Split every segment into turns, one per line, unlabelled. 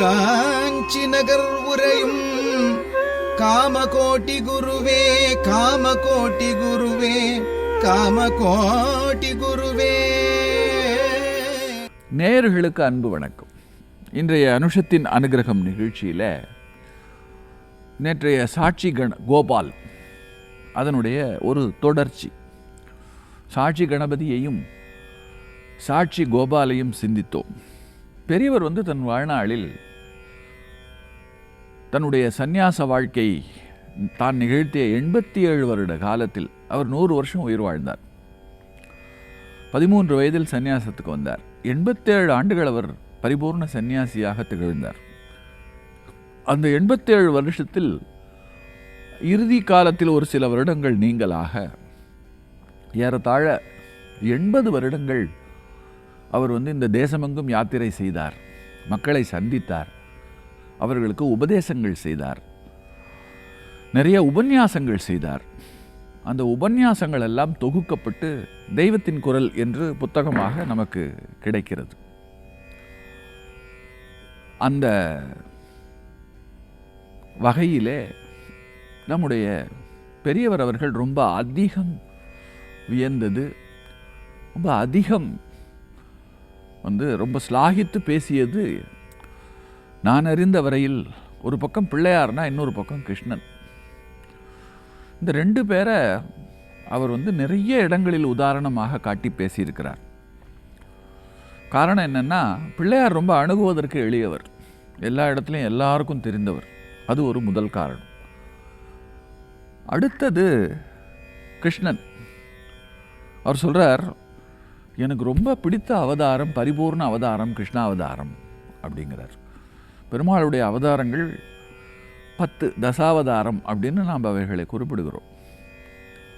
காஞ்சி நகர் உரையும் காமகோட்டி குருவே காமகோட்டி குருவே காமகோட்டி குருவே.
நேயர்களுக்கு அன்பு வணக்கம். இன்றைய அனுஷத்தின் அனுகிரகம் நிகழ்ச்சியில் நேற்றைய சாட்சி கண கோபால் அதனுடைய ஒரு தொடர்ச்சி. சாட்சி கணபதியையும் சாட்சி கோபாலையும் சிந்தித்தோம். பெரியவர் வந்து தன் வாழ்நாளில் தன்னுடைய சந்நியாச வாழ்க்கை தான் நிகழ்த்திய எண்பத்தி ஏழு வருட காலத்தில் அவர் நூறு வருஷம் உயிர் வாழ்ந்தார். பதிமூன்று வயதில் சந்நியாசத்துக்கு வந்தார். எண்பத்தேழு ஆண்டுகள் அவர் பரிபூர்ண சந்நியாசியாக திகழ்ந்தார். அந்த எண்பத்தேழு வருஷத்தில் இறுதி காலத்தில் ஒரு சில வருடங்கள் நீங்களாக ஏறத்தாழ எண்பது வருடங்கள் அவர் வந்து இந்த தேசமெங்கும் யாத்திரை செய்தார். மக்களை சந்தித்தார். அவர்களுக்கு உபதேசங்கள் செய்தார். நிறைய உபன்யாசங்கள் செய்தார். அந்த உபன்யாசங்கள் எல்லாம் தொகுக்கப்பட்டு தெய்வத்தின் குரல் என்று புத்தகமாக நமக்கு கிடைக்கிறது. அந்த வகையிலே நம்முடைய பெரியவர் அவர்கள் ரொம்ப அதிகம் வியந்தது. ரொம்ப அதிகம் வந்து ரொம்ப ஸ்லாகித்து பேசியது நான் அறிந்த வரையில் ஒரு பக்கம் பிள்ளையார்னா இன்னொரு பக்கம் கிருஷ்ணன். இந்த ரெண்டு பேரை அவர் வந்து நிறைய இடங்களில் உதாரணமாக காட்டி பேசியிருக்கிறார். காரணம் என்னென்னா பிள்ளையார் ரொம்ப அணுகுவதற்கு எளியவர். எல்லா இடத்துலையும் எல்லாருக்கும் தெரிந்தவர். அது ஒரு முதல் காரணம். அடுத்தது கிருஷ்ணன். அவர் சொல்கிறார் எனக்கு ரொம்ப பிடித்த அவதாரம் பரிபூர்ண அவதாரம் கிருஷ்ணாவதாரம் அப்படிங்கிறார். பெருமாளுடைய அவதாரங்கள் பத்து தசாவதாரம் அப்படின்னு நாம் அவைகளை குறிப்பிடுகிறோம்.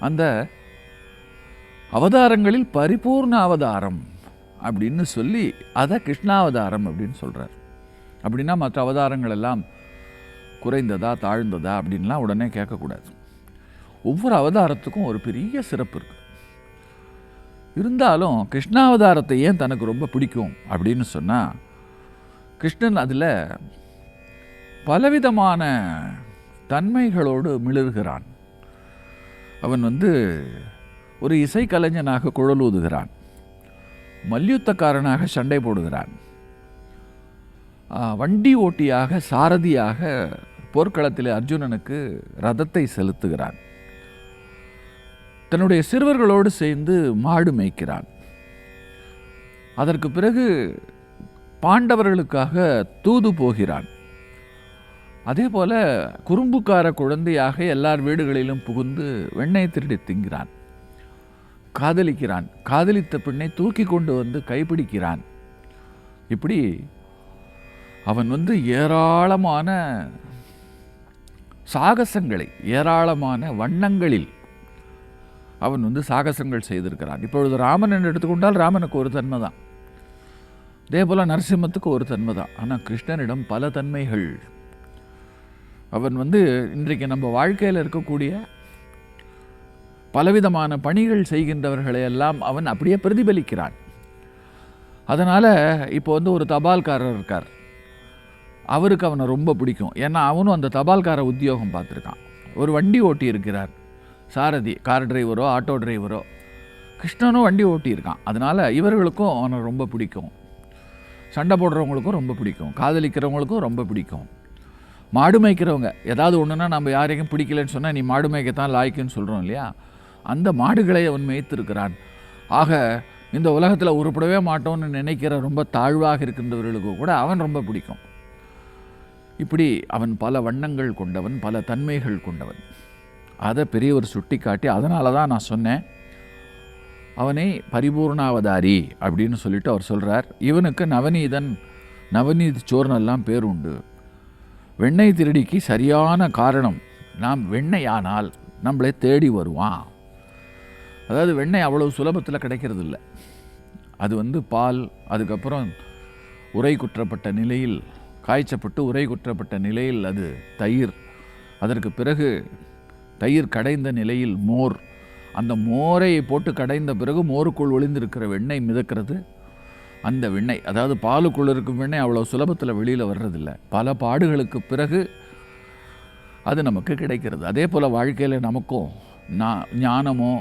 அந்த அவதாரங்களில் பரிபூர்ண அவதாரம் அப்படின்னு சொல்லி அதை கிருஷ்ணாவதாரம் அப்படின்னு சொல்கிறார் அப்படின்னா மற்ற அவதாரங்கள் எல்லாம் குறைந்ததா தாழ்ந்ததா அப்படின்லாம் உடனே கேட்கக்கூடாது. ஒவ்வொரு அவதாரத்துக்கும் ஒரு பெரிய சிறப்பு இருக்குது இருந்தாலும் கிருஷ்ணாவதாரத்தை ஏன் தனக்கு ரொம்ப பிடிக்கும் அப்படின்னு சொன்னால் கிருஷ்ணன் அதில் பலவிதமான தன்மைகளோடு மிளர்கிறான். அவன் வந்து ஒரு இசைக்கலைஞனாக குழல் ஊதுகிறான். மல்யுத்தக்காரனாக சண்டை போடுகிறான். வண்டி ஓட்டியாக சாரதியாக போர்க்களத்தில் அர்ஜுனனுக்கு ரதத்தை செலுத்துகிறான். தன்னுடைய சிறுவர்களோடு சேர்ந்து மாடு மேய்க்கிறான். அதற்கு பிறகு பாண்டவர்களுக்காக தூது போகிறான். அதே போல குறும்புக்கார குழந்தையாக எல்லார் வீடுகளிலும் புகுந்து வெண்ணெய் திருடி திங்கிறான் காதலிக்கிறான். காதலித்த பெண்ணை தூக்கி கொண்டு வந்து கைப்பிடிக்கிறான். இப்படி அவன் வந்து ஏராளமான சாகசங்களை ஏராளமான வண்ணங்களில் அவன் வந்து சாகசங்கள் செய்திருக்கிறான். இப்பொழுது ராமன் என்று எடுத்துக்கொண்டால் ராமனுக்கு ஒரு தன்மை தான் அதே போல் நரசிம்மத்துக்கு ஒரு தன்மை தான் ஆனால் கிருஷ்ணனிடம் பல தன்மைகள். அவன் வந்து இன்றைக்கு நம்ம வாழ்க்கையில் இருக்கக்கூடிய பலவிதமான பணிகள் செய்கின்றவர்களை எல்லாம் அவன் அப்படியே பிரதிபலிக்கிறான். அதனால் இப்போ வந்து ஒரு தபால்காரர் இருக்கார். அவருக்கு அவனை ரொம்ப பிடிக்கும். ஏன்னா அவனும் அந்த தபால்கார உத்தியோகம் பார்த்துருக்கான். ஒரு வண்டி ஓட்டி இருக்கிறார். சாரதி கார் டிரைவரோ ஆட்டோ டிரைவரோ கிருஷ்ணனும் வண்டி ஓட்டியிருக்கான். அதனால் இவர்களுக்கும் அவனை ரொம்ப பிடிக்கும். சண்டை போடுறவங்களுக்கும் ரொம்ப பிடிக்கும். காதலிக்கிறவங்களுக்கும் ரொம்ப பிடிக்கும். மாடு மேய்க்கிறவங்க ஏதாவது ஒன்றுனா நம்ம யாரையும் பிடிக்கலன்னு சொன்னால் நீ மாடு மேய்க்கத்தான் லாய்க்குன்னு சொல்கிறோம் இல்லையா? அந்த மாடுகளை அவன் மேய்த்திருக்கிறான். ஆக இந்த உலகத்தில் உருப்படவே மாட்டோம்னு நினைக்கிற ரொம்ப தாழ்வாக இருக்கின்றவர்களுக்கு கூட அவன் ரொம்ப பிடிக்கும். இப்படி அவன் பல வண்ணங்கள் கொண்டவன் பல தன்மைகள் கொண்டவன். அதை பெரியவர் சுட்டி காட்டி அதனால தான் நான் சொன்னேன் அவனை பரிபூர்ணாவதாரி அப்படின்னு சொல்லிட்டு அவர் சொல்கிறார் இவனுக்கு நவநீதன் நவநீத் சோர்னெல்லாம் பேர் உண்டு. வெண்ணெய் திருடிக்கு சரியான காரணம் நாம் வெண்ணெயானால் நம்மளை தேடி வருவான். அதாவது வெண்ணெய் அவ்வளவு சுலபத்தில் கிடைக்கிறது இல்லை அது வந்து பால் அதுக்கப்புறம் உரை குற்றப்பட்ட நிலையில் காய்ச்சப்பட்டு உரை குற்றப்பட்ட நிலையில் அது தயிர். அதற்கு பிறகு தயிர் கடைந்த நிலையில் மோர். அந்த மோரையை போட்டு கடைந்த பிறகு மோருக்குள் ஒளிந்திருக்கிற வெண்ணெய் மிதக்கிறது. அந்த வெண்ணெய் அதாவது பாலுக்குள் இருக்கும் வெண்ணெய் அவ்வளோ சுலபத்தில் வெளியில் வர்றதில்ல. பல பாடுகளுக்கு பிறகு அது நமக்கு கிடைக்கிறது. அதே போல் வாழ்க்கையில் நமக்கும் நான் ஞானமோ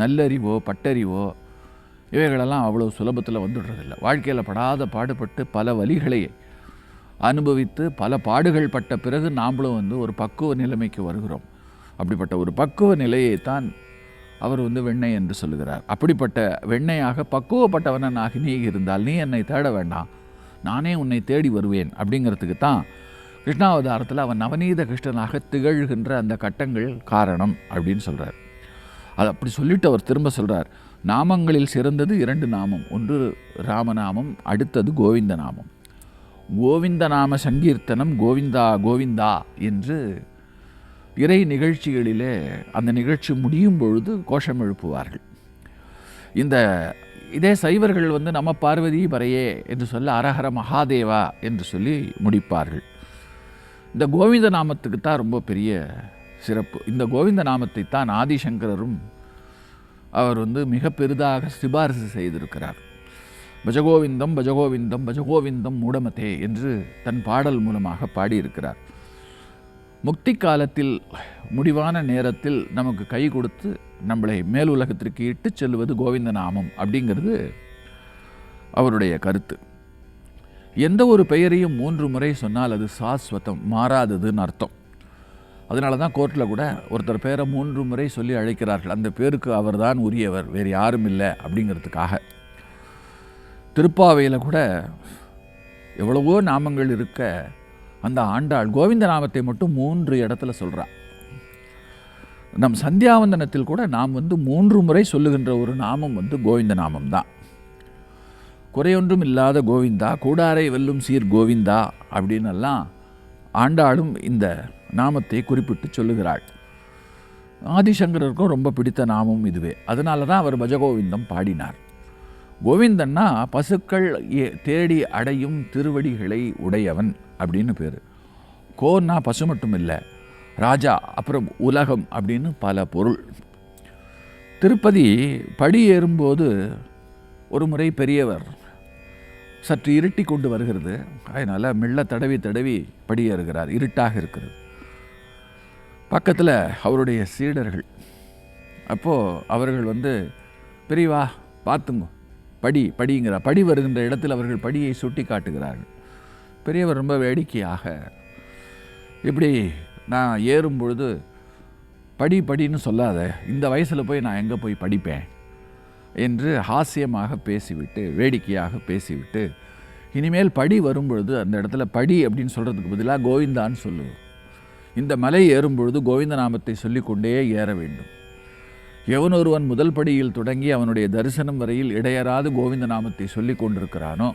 நல்லறிவோ பட்டறிவோ இவைகளெல்லாம் அவ்வளோ சுலபத்தில் வந்துடுறதில்ல. வாழ்க்கையில் படாத பாடுபட்டு பல வழிகளை அனுபவித்து பல பாடுகள் பட்ட பிறகு நாம்ளும் வந்து ஒரு பக்குவ நிலைமைக்கு வருகிறோம். அப்படிப்பட்ட ஒரு பக்குவ நிலையை தான் அவர் வந்து வெண்ணெய் என்று சொல்லுகிறார். அப்படிப்பட்ட வெண்ணெயாக பக்குவப்பட்டவனாக நீ இருந்தால் நீ என்னை தேட வேண்டாம். நானே உன்னை தேடி வருவேன் அப்படிங்கிறதுக்கு தான் கிருஷ்ணாவதாரத்தில் அவன் நவநீத கிருஷ்ணனாக திகழ்கின்ற அந்த கட்டங்கள் காரணம் அப்படின்னு சொல்கிறார் அது அப்படி சொல்லிட்டு அவர் திரும்ப சொல்கிறார் நாமங்களில் சிறந்தது இரண்டு நாமம். ஒன்று ராமநாமம் அடுத்தது கோவிந்த நாமம் கோவிந்த நாம சங்கீர்த்தனம் கோவிந்தா கோவிந்தா என்று இறை நிகழ்ச்சிகளிலே அந்த நிகழ்ச்சி முடியும் பொழுது கோஷம் எழுப்புவார்கள். இந்த இதே சைவர்கள் வந்து நம்ம பார்வதி வரையே என்று சொல்ல அரஹர மகாதேவா என்று சொல்லி முடிப்பார்கள். இந்த கோவிந்த நாமத்துக்கு தான் ரொம்ப பெரிய சிறப்பு. இந்த கோவிந்த நாமத்தை தான் ஆதிசங்கரரும் அவர் வந்து மிக பெரிதாக சிபாரிசு செய்திருக்கிறார். பஜகோவிந்தம் பஜகோவிந்தம் பஜகோவிந்தம் மூடமதே என்று தன் பாடல் மூலமாக பாடியிருக்கிறார். முக்தி காலத்தில் முடிவான நேரத்தில் நமக்கு கை கொடுத்து நம்மளை மேல் உலகத்திற்கு இட்டு செல்வது கோவிந்த நாமம் அப்படிங்கிறது அவருடைய கருத்து. எந்த ஒரு பெயரையும் மூன்று முறை சொன்னால் அது சாஸ்வதம் மாறாததுன்னு அர்த்தம். அதனால தான் கோர்ட்டில் கூட ஒருத்தர் பேரை மூன்று முறை சொல்லி அழைக்கிறார்கள். அந்த பேருக்கு அவர்தான் உரியவர் வேறு யாரும் இல்லை அப்படிங்கிறதுக்காக. திருப்பாவையில் கூட எவ்வளவோ நாமங்கள் இருக்க அந்த ஆண்டாள் கோவிந்த நாமத்தை மட்டும் மூன்று இடத்துல சொல்கிறான் நம் சந்தியாவந்தனத்தில் கூட நாம் வந்து மூன்று முறை சொல்லுகின்ற ஒரு நாமம் வந்து கோவிந்த நாமம் தான். குறையொன்றும் இல்லாத கோவிந்தா கூடாரை வெல்லும் சீர் கோவிந்தா அப்படின்னு எல்லாம் ஆண்டாளும் இந்த நாமத்தை குறிப்பிட்டு சொல்லுகிறாள். ஆதிசங்கரருக்கும் ரொம்ப பிடித்த நாமம் இதுவே. அதனால தான் அவர் பஜகோவிந்தம் பாடினார். கோவிந்தன்னா பசுக்கள் ஏ- தேடி அடையும் திருவடிகளை உடையவன். அப்படின்னு பேர். கோன்னா பசு மட்டும் இல்லை ராஜா அப்புறம் உலகம் அப்படின்னு பல பொருள். திருப்பதி படி ஏறும்போது ஒரு முறை பெரியவர் சற்று இருட்டி கொண்டு வருகிறது. அதனால் மெல்ல தடவி தடவி படியேறுகிறார் இருட்டாக இருக்கிறது. பக்கத்தில் அவருடைய சீடர்கள். அப்போது அவர்கள் வந்து பெரியவா பார்த்துங்க படி படிங்கிற படி வருகின்ற இடத்தில் அவர்கள் படியை சுட்டி காட்டுகிறார்கள். பெரியவர் ரொம்ப வேடிக்கையாக இப்படி நான் ஏறும் பொழுது படி படின்னு சொல்லாத இந்த வயசில் போய் நான் எங்கே போய் படிப்பேன் என்று ஹாஸ்யமாக பேசிவிட்டு வேடிக்கையாக பேசிவிட்டு இனிமேல் படி வரும்பொழுது அந்த இடத்துல படி அப்படின்னு சொல்கிறதுக்கு பதிலாக கோவிந்தான்னு சொல்லுவோம் இந்த மலை ஏறும்பொழுது கோவிந்த நாமத்தை சொல்லிக்கொண்டே ஏற வேண்டும். எவன் ஒருவன் முதல் படியில் தொடங்கி அவனுடைய தரிசனம் வரையில் இடையறாது கோவிந்த நாமத்தை சொல்லி கொண்டிருக்கிறானோ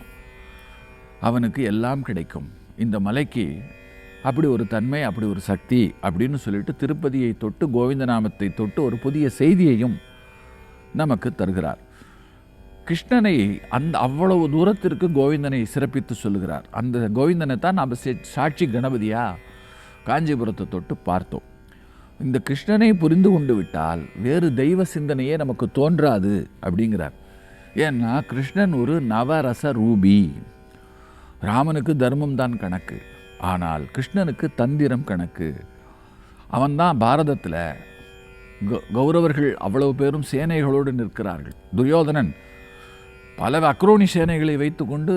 அவனுக்கு எல்லாம் கிடைக்கும். இந்த மலைக்கு அப்படி ஒரு தன்மை அப்படி ஒரு சக்தி அப்படின்னு சொல்லிட்டு திருப்பதியை தொட்டு கோவிந்த நாமத்தை தொட்டு ஒரு புதிய செய்தியையும் நமக்கு தருகிறார். கிருஷ்ணனை அந்த அவ்வளவு தூரத்திற்கு கோவிந்தனை சிறப்பித்து சொல்லுகிறார். அந்த கோவிந்தனை தான் நாம் சாட்சி கணபதியாக காஞ்சிபுரத்தை தொட்டு பார்த்தோம். இந்த கிருஷ்ணனை புரிந்து கொண்டு விட்டால் வேறு தெய்வ சிந்தனையே நமக்கு தோன்றாது அப்படிங்கிறார். ஏன்னா கிருஷ்ணன் ஒரு நவரச ரூபி. ராமனுக்கு தர்மம் தான் கணக்கு. ஆனால் கிருஷ்ணனுக்கு தந்திரம் கணக்கு. அவன்தான் பாரதத்தில் கௌரவர்கள் அவ்வளவு பேரும் சேனைகளோடு நிற்கிறார்கள். துரியோதனன் பல அக்ரோனி சேனைகளை வைத்துக்கொண்டு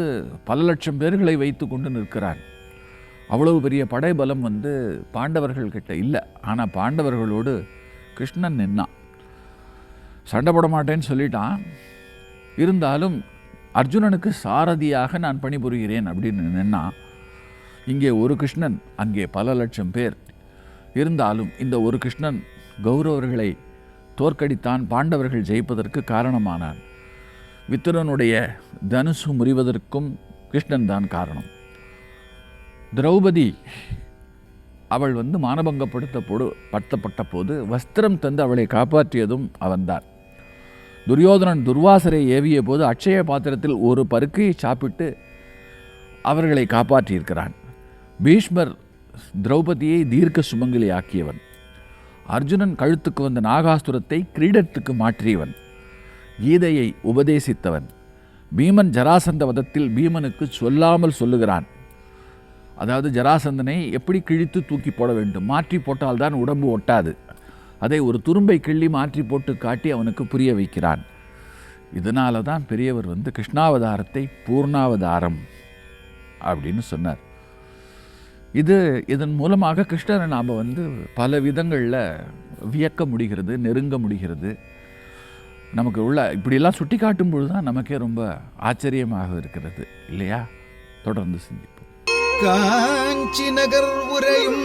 பல லட்சம் பேர்களை வைத்துக்கொண்டு நிற்கிறான். அவ்வளவு பெரிய படைபலம் வந்து பாண்டவர்கள் கிட்ட இல்லை. ஆனால் பாண்டவர்களோடு கிருஷ்ணன் நின்னான். சண்டை போட மாட்டேன்னு சொல்லிட்டான். இருந்தாலும் அர்ஜுனனுக்கு சாரதியாக நான் பணிபுரிகிறேன் அப்படின்னு நின்னா இங்கே ஒரு கிருஷ்ணன் அங்கே பல லட்சம் பேர் இருந்தாலும் இந்த ஒரு கிருஷ்ணன் கௌரவர்களை தோற்கடித்தான் பாண்டவர்கள் ஜெயிப்பதற்கு காரணமானான் வித்துரனுடைய தனுசு முறிவதற்கும் கிருஷ்ணன் தான் காரணம். திரௌபதி அவள் வந்து மானபங்கப்படுத்தப்படு படுத்தப்பட்ட போது வஸ்திரம் தந்து அவளை காப்பாற்றியதும் அவன்தான். துரியோதனன் துர்வாசரை ஏவிய போது அட்சய பாத்திரத்தில் ஒரு பருக்கையை சாப்பிட்டு அவர்களை காப்பாற்றியிருக்கிறான். பீஷ்மர் திரௌபதியை தீர்க்க சுமங்கலி ஆக்கியவன். அர்ஜுனன் கழுத்துக்கு வந்த நாகாசுரத்தை கிரீடத்துக்கு மாற்றியவன். கீதையை உபதேசித்தவன். பீமன் ஜராசந்த வதத்தில் பீமனுக்கு சொல்லாமல் சொல்லுகிறான். அதாவது ஜராசந்தனை எப்படி கிழித்து தூக்கி போட வேண்டும்? மாற்றி போட்டால்தான் உடம்பு ஒட்டாது. அதை ஒரு துரும்பை கிள்ளி மாற்றி போட்டு காட்டி அவனுக்கு புரிய வைக்கிறான். இதனால தான் பெரியவர் வந்து கிருஷ்ணாவதாரத்தை பூர்ணாவதாரம் அப்படின்னு சொன்னார். இது இதன் மூலமாக கிருஷ்ணரை நாம் வந்து பல விதங்களில் வியக்க முடிகிறது நெருங்க முடிகிறது. நமக்கு உள்ள இப்படியெல்லாம் சுட்டி காட்டும் பொழுது தான் நமக்கே ரொம்ப ஆச்சரியமாக இருக்கிறது இல்லையா? தொடர்ந்து சிந்திப்போம்.
காஞ்சி நகர் உரையும்